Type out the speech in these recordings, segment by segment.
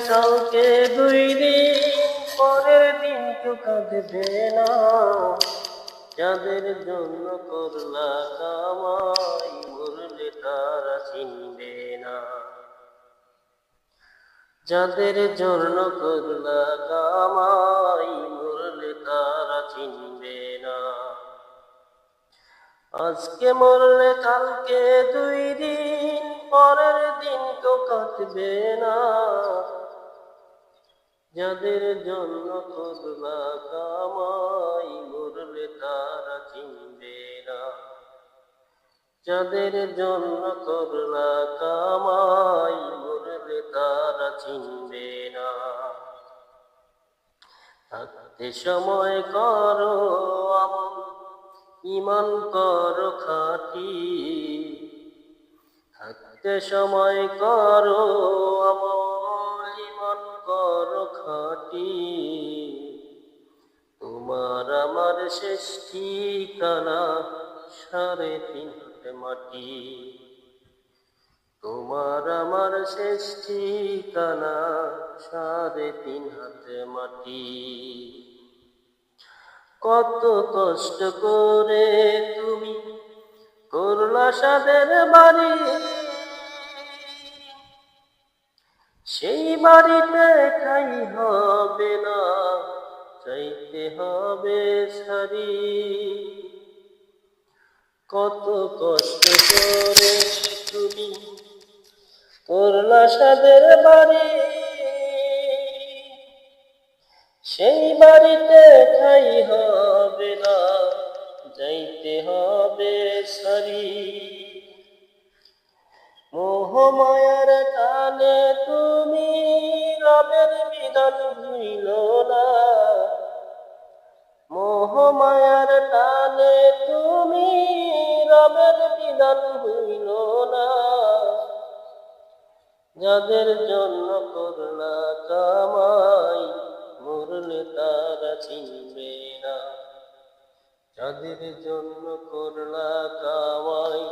কালকে দুই দিন পরের দিন তো কাঁদবে না। যাদের জন্য করলা কামাই, মরলে তারা চিনবে না। যাদের জন্য করলা কামাই, মরলে তারা চিনবে না। আজকে মরলে কালকে দুই দিন, পরের দিন তো কাটবে না। যাদের জন্য করলা কামাই, মরলে তারা চিনবে না। যাদের জন্য করলা কামাই, মরলে তারা চিনবে না। থাকতে সময় করো আমল, ইমান করো খাটি। থাকতে সময় করো আমল খাটি। তোমার আমার শেষ ঠিকানা সাড়ে তিন মাটি। তোমার আমার শেষ ঠিকানা সাড়ে তিন হাতে মাটি। কত কষ্ট করে তুমি করলা সাদের বাড়ি। সেই বাড়িতে খাই হবে না, চাইতে হবে সারি কত কষ্ট করে তুমি করলা সাদের বাড়ি। সেই বাড়িতে টানে তুমি রবের বিধান ভুইল না। মোহমায়ার টানে তুমি রবের বিধান ভুইল না। যাদের জন্য করলা কামাই, মরলে তারা চিনবে না। যাদের জন্য করলা কামাই,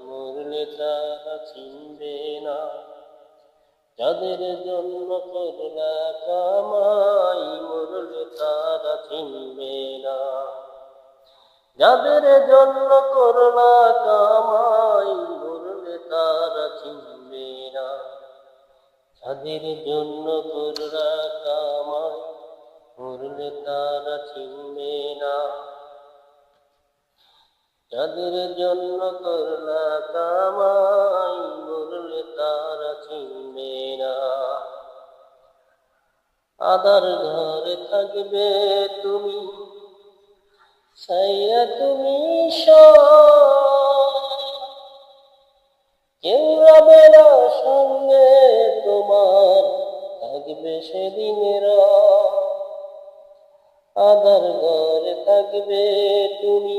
মরলে তারা চিনবে না। যাদের জন্য করলা কামাই মরলে তারা চিনবে না। যাদের জন্য করলা কামাই মরলে তারা চিনবে না। যাদের জন্য করলা কামাই মরলে তারা চিনবে না। যাদের জন্য করলা কামাই, মরলে তারা চিনবে না। আদার ঘরে থাকবে তুমি সাইয়া তুমি কেউ রবে না সঙ্গে তোমার, থাকবে সেদিনের আদার ঘরে থাকবে তুমি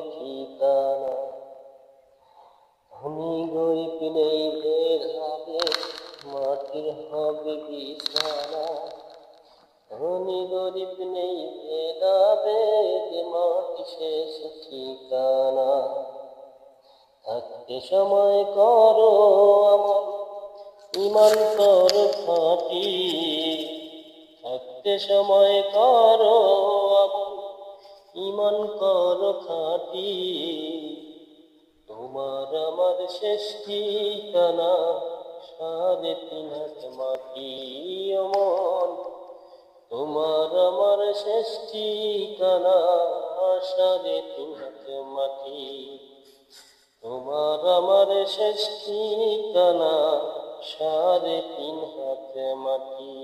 ঠিকানা। ধনী গরিব নেই ভেদাভেদ মাটির হবে বিছানা। ধনী গরিব নেই ভেদাভেদ মাটি শেষ ঠিকানা। থাকতে সময় করো আমার ইমান কর ফাটি থাকতে সময় করো ইমান কর খাটি। তোমার আমার শেষ ঠিকানা, সাড়ে তিন হাত মাটি অমন। তোমার আমার শেষ ঠিকানা, সাড়ে তিন হাত মাটি। তোমার আমার শেষ ঠিকানা, সাড়ে তিন হাত মাটি।